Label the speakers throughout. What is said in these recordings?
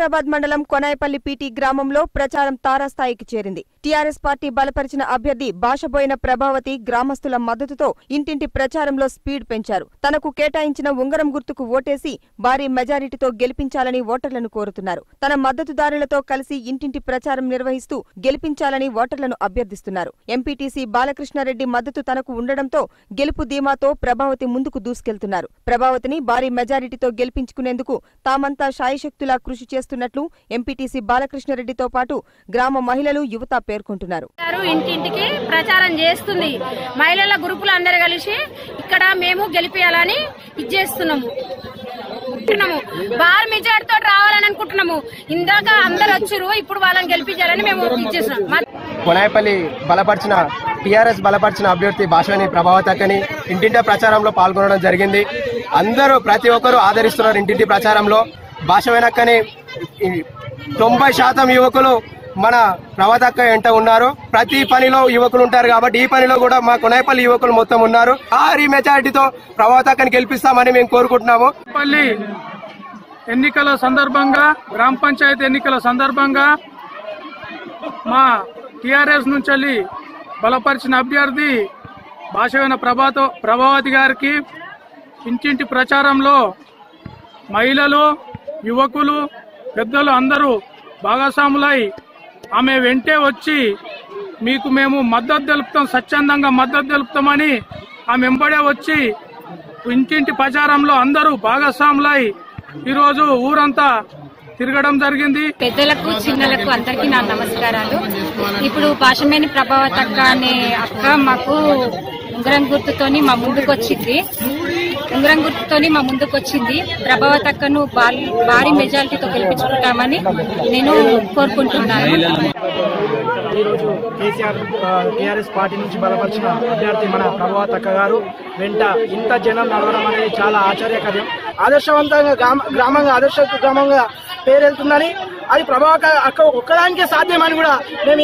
Speaker 1: జాఫరాబాద్ మండలం కొనాయపల్లి పీటీ గ్రామంలో ప్రచారం తారాస్థాయికి చేరింది. టీఆర్ఎస్ పార్టీ బలపరిచిన అభ్యర్థి భాషబోయిన ప్రభావతి గ్రామస్తుల మద్దతుతో ఇంటింటి ప్రచారంలో స్పీడ్ పెంచారు. తనకు కేటాయించిన ఉంగరం గుర్తుకు ఓటేసి భారీ మెజారిటీతో గెలిపించాలని ఓటర్లను కోరుతున్నారు. తన మద్దతుదారులతో కలిసి ఇంటింటి ప్రచారం నిర్వహిస్తూ గెలిపించాలని ఓటర్లను అభ్యర్థిస్తున్నారు. ఎంపీటీసీ బాలకృష్ణారెడ్డి మద్దతు తనకు ఉండడంతో గెలుపు ధీమాతో ప్రభావతి ముందుకు దూసుకెళ్తున్నారు. ప్రభావతిని భారీ మెజారిటీతో గెలిపించుకునేందుకు తామంతా శాయశక్తులా కృషి చేస్తున్నట్లు ఎంపీటీసీ బాలకృష్ణారెడ్డితో పాటు గ్రామ మహిళలు యువత పేర్కొంటున్నారు.
Speaker 2: ఇంటింటికి ప్రచారం చేస్తుంది. మహిళల గ్రూపులు అందరు కలిసి ఇక్కడ మేము గెలిపేయాలని ఇచ్చేస్తున్నాము బార్ మెజార్టీతో రావాలని అనుకుంటున్నాము. ఇందాక అందరు వచ్చారు ఇప్పుడు వాళ్ళని గెలిపించాలని మేము ఇచ్చేస్తున్నాం
Speaker 3: కొనాయపల్లి బలపరిచిన టీఆర్ఎస్ బలపరిచిన అభ్యర్థి భాషని ప్రభావతక్కని ఇంటింటి ప్రచారంలో పాల్గొనడం జరిగింది. అందరూ ప్రతి ఒక్కరూ ఆదరిస్తున్నారు ఇంటింటి ప్రచారంలో. భాష వెనక్కని తొంభై శాతం యువకులు మన ప్రభాతక్క ఎంట ఉన్నారు. ప్రతి పనిలో యువకులు ఉంటారు కాబట్టి ఈ పనిలో కూడా మా కొనైపల్లి యువకులు మొత్తం ఉన్నారు. భారీ మెజారిటీతో ప్రవతక్కని గెలిపిస్తామని మేము కోరుకుంటున్నాము.
Speaker 4: పల్లి ఎన్నికల సందర్భంగా గ్రామ పంచాయతీ ఎన్నికల సందర్భంగా మా టిఆర్ఎస్ నుంచి వెళ్ళి బలపరిచిన అభ్యర్థి భాషమైన ప్రభాతో ప్రభావతి గారికి ఇంటింటి ప్రచారంలో మహిళలు యువకులు పెద్దలు అందరూ భాగస్వాములై ఆమె వెంటే వచ్చి మీకు మేము మద్దతు తెలుపుతాం స్వచ్ఛందంగా మద్దతు తెలుపుతామని ఆమె వెంబడే వచ్చి ఇంటింటి ప్రచారంలో అందరూ భాగస్వాములై ఈరోజు ఊరంతా తిరగడం జరిగింది.
Speaker 2: పెద్దలకు చిన్నలకు అందరికి నా నమస్కారాలు. ఇప్పుడు భాషమేని ప్రభావతక్క అనే అక్క మాకు ఉంగరం గుర్తుతోని మా ముందుకు వచ్చింది ఉంగరం గుర్తుతోని మా ముందుకు వచ్చింది ప్రభావతక్కను భారీ- భారీ మెజారిటీతో గెలిపించుకుంటామని నేను కోరుకుంటున్నాను.
Speaker 5: ఈరోజు కేసీఆర్ టీఆర్ఎస్ పార్టీ నుంచి బలపరిచిన అభ్యర్థి మన ప్రభావతక్క గారు. వెంట ఇంత జనం నడవడం అనేది చాలా ఆశ్చర్యకరం. ఆదర్శవంతంగా గ్రామంగా ఆదర్శ గ్రామంగా పేరెళ్తుందని అది ప్రభావక అక్క ఒక్కదానికే సాధ్యమని కూడా మేము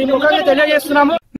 Speaker 5: ఈ ముఖంగా తెలియజేస్తున్నాము.